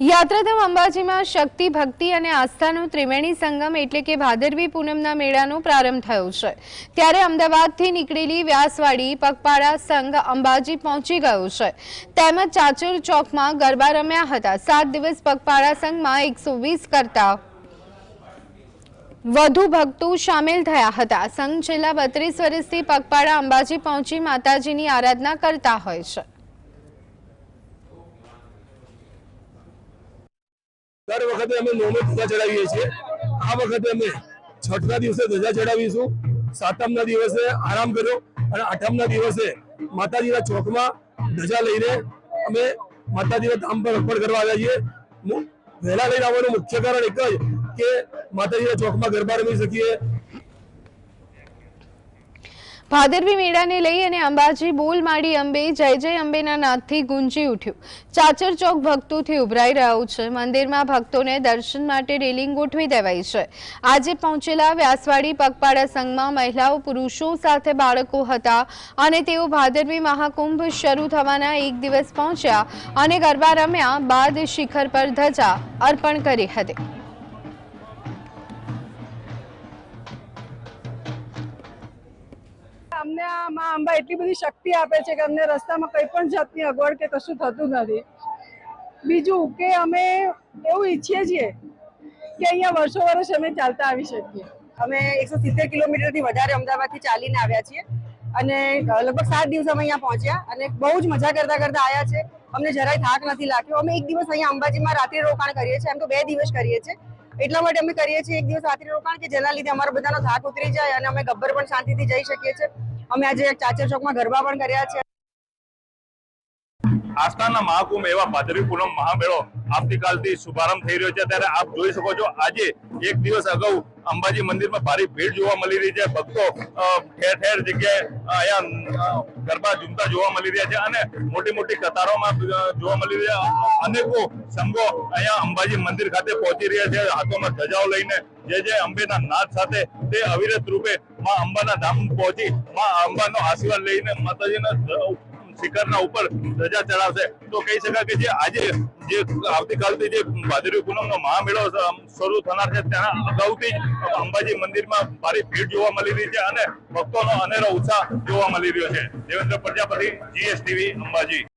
યાત્રાધામ અંબાજીમાં શક્તિ, ભક્તિ અને આસ્થાનો ત્રિવેણી સંગમ એટલે કે ભાદરવી પૂનમના મેળાનો પ્રારંભ થયો છે. ત્યારે અમદાવાદથી નીકળેલી વ્યાસવાડી, પગપાળા સંઘ અંબાજી પહોંચી ગયો છે. તેમજ ચાચર ચોકમાં ગરબા રમ્યા હતા. સાત દિવસ પગપાળા સંઘમાં એકસો કરતા વધુ ભક્તો સામેલ થયા હતા. સંઘ છેલ્લા બત્રીસ વર્ષથી પગપાળા અંબાજી પહોંચી માતાજીની આરાધના કરતા હોય છે. દર વખતે અમે નોમે ધજા ચડાવીએ છીએ. આ વખતે અમે છઠના દિવસે ધજા ચડાવીશું. સાતમના દિવસે આરામ કર્યો અને આઠમના દિવસે માતાજીના ચોકમાં ધજા લઈને અમે માતાજીના ધામ પર અર્પણ કરવા આવ્યા છીએ. વહેલા લઈને આવવાનું મુખ્ય કારણ એક જ કે માતાજીના ચોકમાં ગરબા રમી શકીએ. ભાદરવી મેળાને લઈ અને અંબાજી બોલ માડી અંબે, જય જય અંબેના નાદથી ગુંજી ઉઠ્યું. ચાચર ચોક ભક્તોથી ઉભરાઈ રહ્યું છે. મંદિરમાં ભક્તોને દર્શન માટે રેલિંગ ગોઠવી દેવાઈ છે. આજે પહોંચેલા વ્યાસવાડી પગપાળા સંઘમાં મહિલાઓ, પુરુષો સાથે બાળકો હતા અને તેઓ ભાદરવી મહાકુંભ શરૂ થવાના એક દિવસ પહોંચ્યા અને ગરબા રમ્યા બાદ શિખર પર ધજા અર્પણ કરી હતી. અમને આ માં અંબા એટલી બધી શક્તિ આપે છે કે અમને રસ્તામાં કઈ પણ જાતની અગવડ કે કશું થતું નથી. બીજું કે અમે એવું ઈચ્છીએ છીએ કે અહીંયા વર્ષો વર્ષ અમે ચાલતા આવી શકીએ. અમે એકસો સિત્તેર કિલોમીટરથી વધારે અમદાવાદથી ચાલીને આવ્યા છીએ અને લગભગ સાત દિવસ અમે અહીંયા પહોંચ્યા અને બહુ જ મજા કરતા કરતા આવ્યા છે. અમને જરાય થાક નથી લાગ્યો. અમે એક દિવસ અહીંયા અંબાજીમાં રાત્રે રોકાણ કરીએ છીએ. એમ તો બે દિવસ કરીએ છીએ. એટલા માટે અમે કરીએ છીએ એક દિવસ રાત્રિ રોકાણ કે જેના લીધે અમારો બધાનો થાક ઉતરી જાય અને અમે ગબ્બર પણ શાંતિથી જઈ શકીએ છીએ. અમે આજે ચાચર ચોકમાં ગરબા પણ કર્યા છે. આસ્થાના મહાકુંભ એવા ભાદરવી પૂનમ મહામેળો આવતીકાલથી શુભારંભ થઈ રહ્યો છે. ત્યારે આપ જોઈ શકો છો, આજે એક દિવસ અગાઉ અંબાજી મંદિરમાં ભારે ભીડ જોવા મળી રહી છે. ભક્તો ઠેર ઠેર જગ્યાએ અહીંયા ગરબા ઝૂમતા જોવા મળી રહ્યા છે અને મોટી મોટી કતારોમાં જોવા મળી રહ્યા અનેકો સંઘો અહીંયા અંબાજી મંદિર ખાતે પહોંચી રહ્યા છે. હાથોમાં ધજાઓ લઈને જે જે અંબેના નાદ સાથે તે અવિરત રૂપે માં અંબાના ધામ પહોંચી માં અંબાનો આશીર્વાદ લઈને માતાજીના શિખરના ઉપર ધજા ચડાવશે. તો કહી શકાય કે જે આજે જે આવતીકાલથી જે ભાદરવી પૂનમનો મહામેળો શરૂ થનાર છે, તેના અગાઉથી જ અંબાજી મંદિરમાં ભારે ભીડ જોવા મળી રહી છે અને ભક્તોનો અનેરો ઉત્સાહ જોવા મળી રહ્યો છે. દેવેન્દ્ર પ્રજાપતિ જીએસટીવી અંબાજી.